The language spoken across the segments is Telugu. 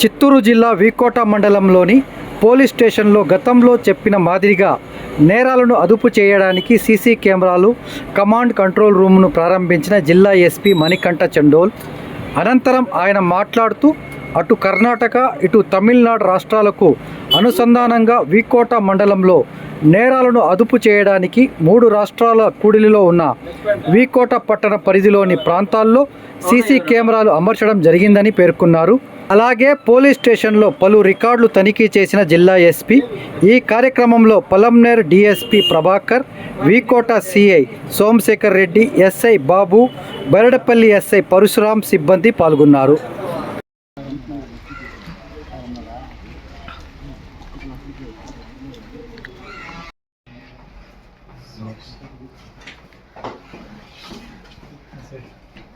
చిత్తూరు జిల్లా వీకోట మండలంలోని పోలీస్ స్టేషన్లో గతంలో చెప్పిన మాదిరిగా నేరాలను అదుపు చేయడానికి సీసీ కెమెరాలు కమాండ్ కంట్రోల్ రూమ్ను ప్రారంభించిన జిల్లా ఎస్పీ మణికంఠ చండోల్. అనంతరం ఆయన మాట్లాడుతూ అటు కర్ణాటక ఇటు తమిళనాడు రాష్ట్రాలకు అనుసంధానంగా వీకోట మండలంలో నేరాలను అదుపు చేయడానికి మూడు రాష్ట్రాల కూడిలిలో ఉన్న వీకోట పట్టణ పరిధిలోని ప్రాంతాల్లో సీసీ కెమెరాలు అమర్చడం జరిగిందని పేర్కొన్నారు. అలాగే పోలీస్ స్టేషన్లో పలు రికార్డులు తనిఖీ చేసిన జిల్లా ఎస్పీ ఈ కార్యక్రమంలో Palamaner DSP Prabhakar V Kota CI Somashekar Reddy SI Babu Beradapalli SI Parasuram సిబ్బంది పాల్గొన్నారు.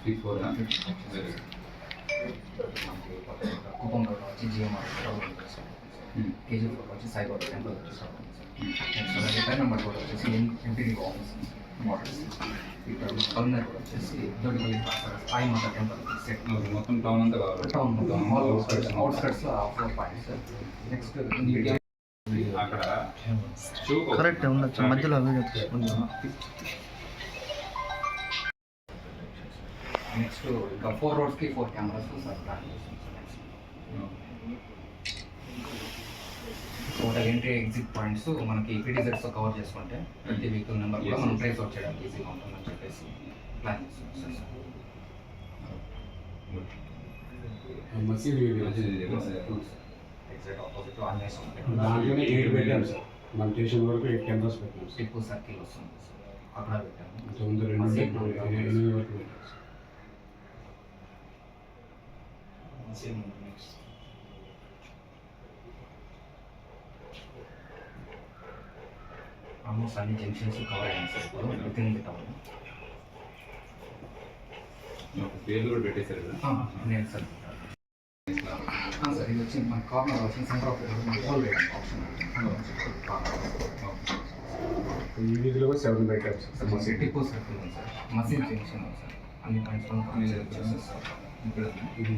ఫిఫ్టీ ఫోర్ కుప్పం రోడ్ వచ్చి జిఎంఆర్ కేజీ ఫోర్ వచ్చి సాయిబాబా టెంపుల్ వచ్చి నెక్స్ట్ రిపేర్ నెంబర్ కూడా వచ్చేసి ఎంపీడీ ఆఫీస్ మోడల్స్ ఇక్కడ పల్నర్ కూడా వచ్చేసి దొడ్డిపల్లి సాయి మాత టెంపుల్ సెట్ మొత్తం టౌన్ అంతా కావాలి టౌన్ మొత్తం ఆల్ అవుట్స్కట్స్లో ఫోర్ పాయింట్స్ నెక్స్ట్ అక్కడ చూపు కరెక్ట్ ఉండొచ్చు మధ్యలో నెక్స్ట్ ఇంకా ఫోర్ రోడ్స్కి ఫోర్ కెమెరాస్ సార్ ప్లాన్ చేస్తాం. Sir next total entry exit points మనకి పీడీజెడ్స్ కవర్ చేసుకుంటే ప్రతి వెహికల్ నెంబర్ కూడా మనం ట్రేస్ అవుట్ చేయడానికి ఈజీగా ఉంటుందని చెప్పేసి ప్లాన్ చేస్తున్నాం సార్. ఎగ్జాక్ట్ ఆపోజిట్ స్వామి దాంట్లోనే ఎయిట్ పెట్టాం సార్ మన స్టేషన్ వరకు ఎయిట్ కెమెరాస్ పెట్టాం టిప్పు సర్కిల్ వస్తుంది సార్ అక్కడ పెట్టాము. రెండు వరకు పెట్టాం సార్ ఆల్మోస్ట్ అన్ని జంక్షన్స్ కవర్ అయ్యాయి సార్ ఇప్పుడు విత్ ఇన్ ది టౌన్ పేర్లు కూడా పెట్టేశారు కదా నేను సార్ సార్ ఇది వచ్చి మన కార్నర్ వచ్చి సెంటర్ ఆఫ్ హోల్ ఆప్షన్ ఈ వీధిలో కూడా సెవెన్ పెట్టాం సార్ మసీద్ టిప్పు సర్కిల్ ఉంది సార్ మసీద్ జంక్షన్ సార్ అన్ని పాయింట్స్ ఇక్కడ ఇది